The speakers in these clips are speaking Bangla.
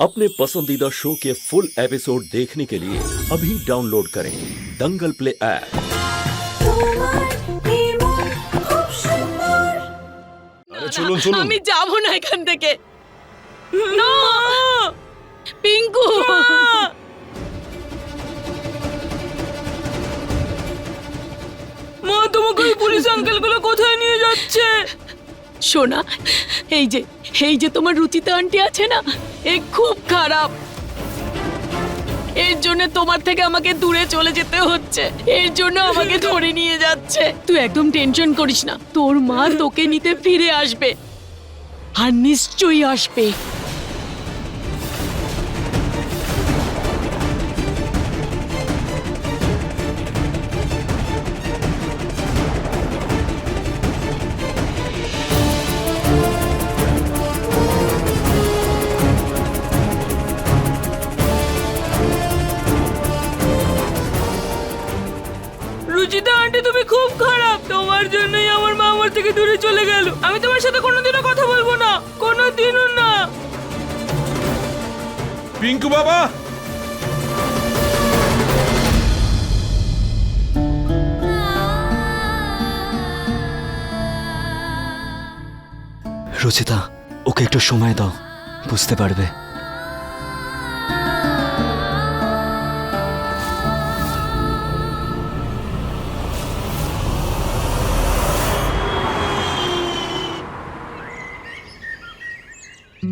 अपने पसंदीदा शो के फुल एपिसोड देखने के लिए अभी डाउनलोड करें दंगल प्ले ऐप তোমার নির্মল খুব সুন্দর আরে চলুন চলুন আমি যাব না এখান থেকে না পিঙ্কু মা তোমাকে ওই পুলিশ আঙ্কেলগুলো কোথায় নিয়ে যাচ্ছে সোনা, এই যে এই যে তোমার রুচিতা আন্টি আছে না, এ খুব খারাপ। এর জন্য তোমার থেকে আমাকে দূরে চলে যেতে হচ্ছে, এর জন্য আমাকে ধরে নিয়ে যাচ্ছে। তুই একদম টেনশন করিস না, তোর মা তোকে নিতে ফিরে আসবে, আর নিশ্চয়ই আসবে। খুব খারাপ। তোমার জন্যই আমার মা আমার থেকে দূরে চলে গেল। আমি তোমার সাথে কোনোদিনও কথা বলব না। কোনোদিনও না। পিঙ্কু বাবা। রচিতা ওকে একটু সময় দাও। বুঝতে পারবে। আমার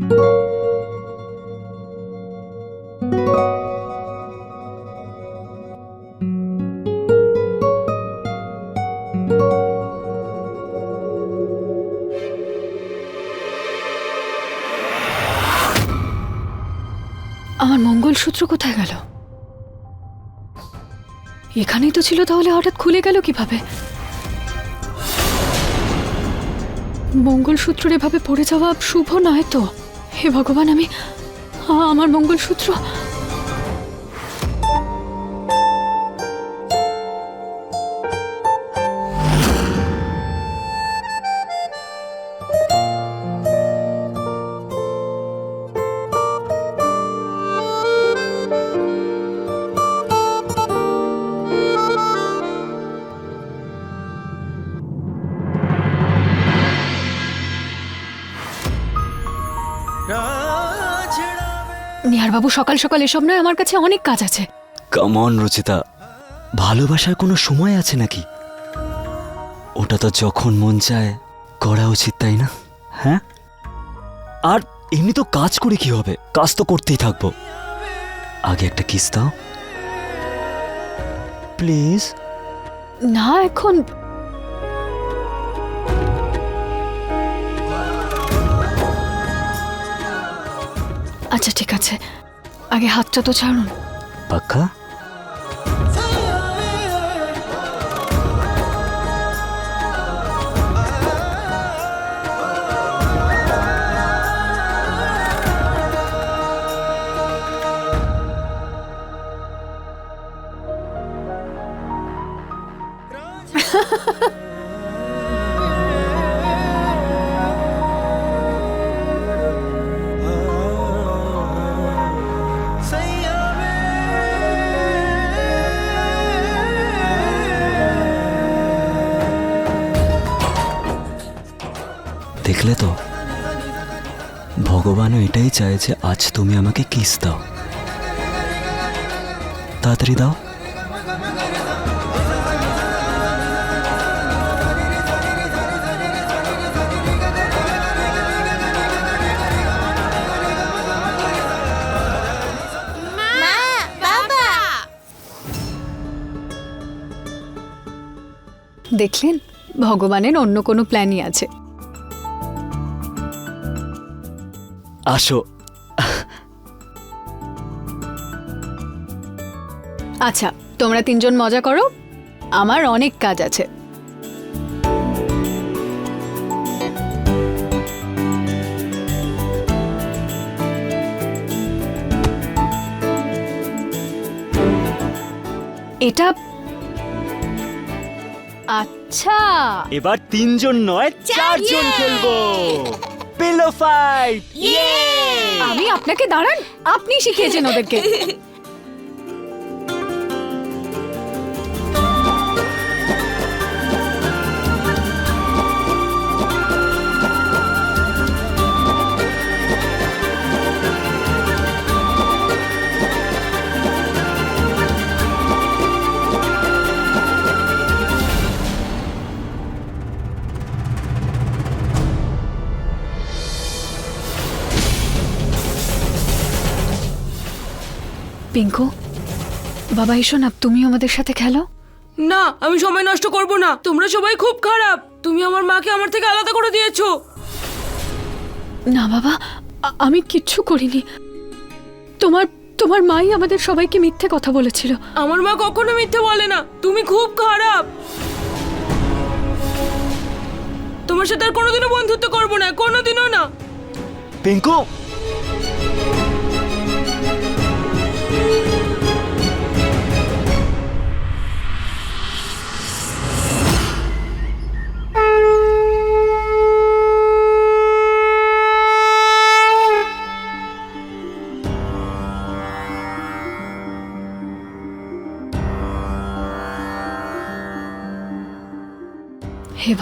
মঙ্গলসূত্র কোথায় গেল? এখানেই তো ছিল তাহলে হঠাৎ খুলে গেল কীভাবে? মঙ্গলসূত্র এভাবে পড়ে যাওয়া শুভ নয় তো? হে ভগবান আমি আমার মঙ্গলসূত্র নিহারবাবু সকাল সকাল এসব নয় আমার কাছে অনেক কাজ আছে। Come on Rachita. ভালোবাসার কোনো সময় আছে নাকি? ওটা তো যখন মন চায় করা উচিত তাই না? হ্যাঁ? আর এমনি তো কাজ করে কি হবে? কাজ তো করতেই থাকব। আগে একটা কিস দাও। প্লিজ না এখন আচ্ছা ঠিক আছে। আগে হাতটা তো ছাড়ুন। পাক্কা? দেখলে তো? ভগবানও এটাই চায় যে আজ তুমি আমাকে কিস দাও। তাড়াতাড়ি দাও। দেখলেন ভগবানের অন্য কোনো প্ল্যানই আছে। আসো। আচ্ছা তোমরা তিনজন মজা করো। আমার অনেক কাজ আছে। এটা আচ্ছা। এবার তিনজন নয় চারজন খেলব। পিলো ফাইট আমি আপনাকে দাঁড়ান আপনি শিখিয়েছেন ওদেরকে। পিঙ্কু বাবা এসো না তুমিও আমাদের সাথে খেলো। না আমি সময় নষ্ট করব না। তোমরা সবাই খুব খারাপ। তুমি আমার মাকে আমার থেকে আলাদা করে দিয়েছ। না বাবা আমি কিচ্ছু করিনি। তোমার তোমার মাই আমাদের সবাইকে মিথ্যে কথা বলেছিল। আমার মা কখনো মিথ্যে বলে না। তুমি খুব খারাপ। তোমার সাথে আর কোনোদিনও বন্ধুত্ব করব না কোনোদিনও না। পিঙ্কু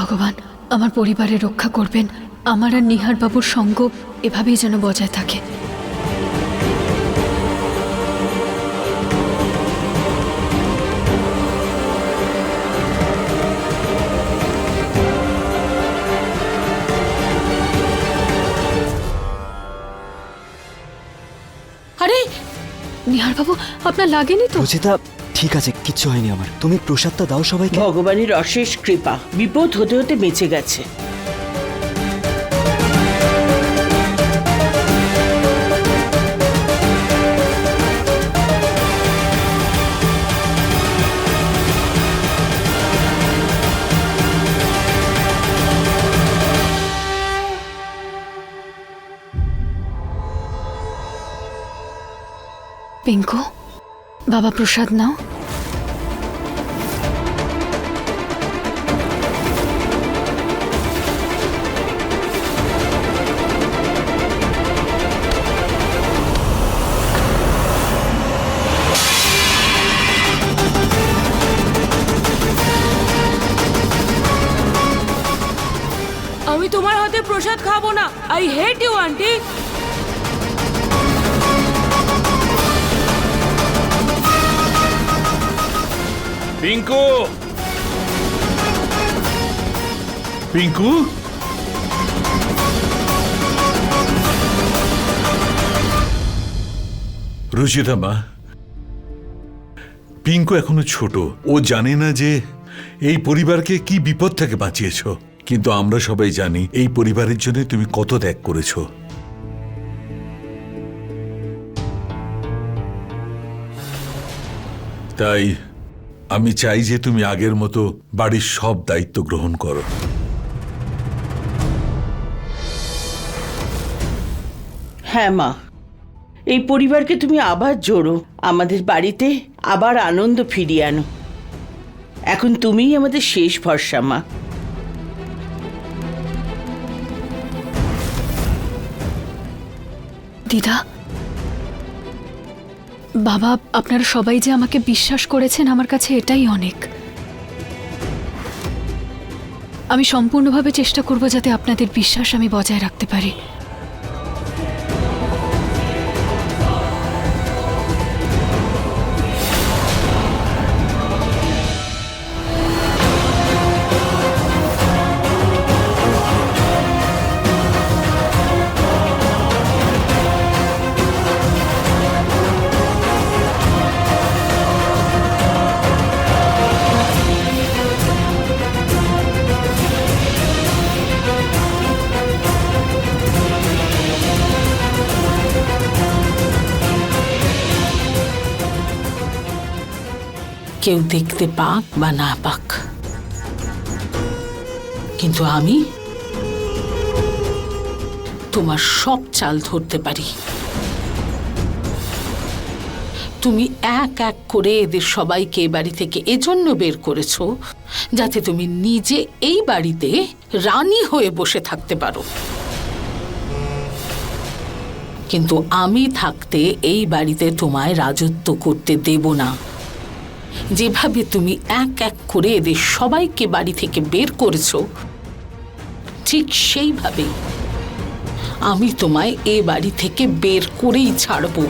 ভগবান, আমার পরিবারের রক্ষা করবেন, আমার আর নিহার বাবুর সঙ্গ এভাবেই যেন বজায় থাকে। আরে, নিহার বাবু, আপনার লাগেনি তো? ঠিক আছে কিচ্ছু হয়নি আমার। তুমি প্রসাদটা দাও সবাইকে। ভগবানের অশেষ কৃপা বিপদ হতে হতে বেঁচে গেছে। পিঙ্কু? বাবা প্রসাদ নাও। আমি তোমার হাতে প্রসাদ খাব না। আই হেট পিঙ্কু পিঙ্কু রুচিতা মা পিঙ্কু এখনও ছোট। ও জানে না যে এই পরিবারকে কি বিপদ থেকে বাঁচিয়েছ। কিন্তু আমরা সবাই জানি এই পরিবারের জন্য তুমি কত ত্যাগ করেছ। তাই আমি চাই যে তুমি আগের মতো বাড়ির সব দায়িত্ব গ্রহণ করো। হ্যাঁ মা। এই পরিবারকে তুমি আবার জোড়ো। আমাদের বাড়িতে আবার আনন্দ ফিরিয়ে আনো। এখন তুমিই আমাদের শেষ ভরসা মা। দিদা বাবা, আপনারা সবাই যে আমাকে বিশ্বাস করেছেন আমার কাছে এটাই অনেক। আমি সম্পূর্ণভাবে চেষ্টা করব যাতে আপনাদের বিশ্বাস আমি বজায় রাখতে পারি। কেউ দেখতে পাক বা না পাক। কিন্তু আমি তোমার সব চাল ধরতে পারি। তুমি এক এক করে এদের সবাইকে এ বাড়ি থেকে এজন্য বের করেছ, যাতে তুমি নিজে এই বাড়িতে রানী হয়ে বসে থাকতে পারো। কিন্তু আমি থাকতে এই বাড়িতে তোমায় রাজত্ব করতে দেব না। যেভাবে তুমি এক এক করে এদের সবাইকে বাড়ি থেকে বের করেছ, ঠিক সেইভাবেই আমি তোমায় এ বাড়ি থেকে বের করেই ছাড়বো।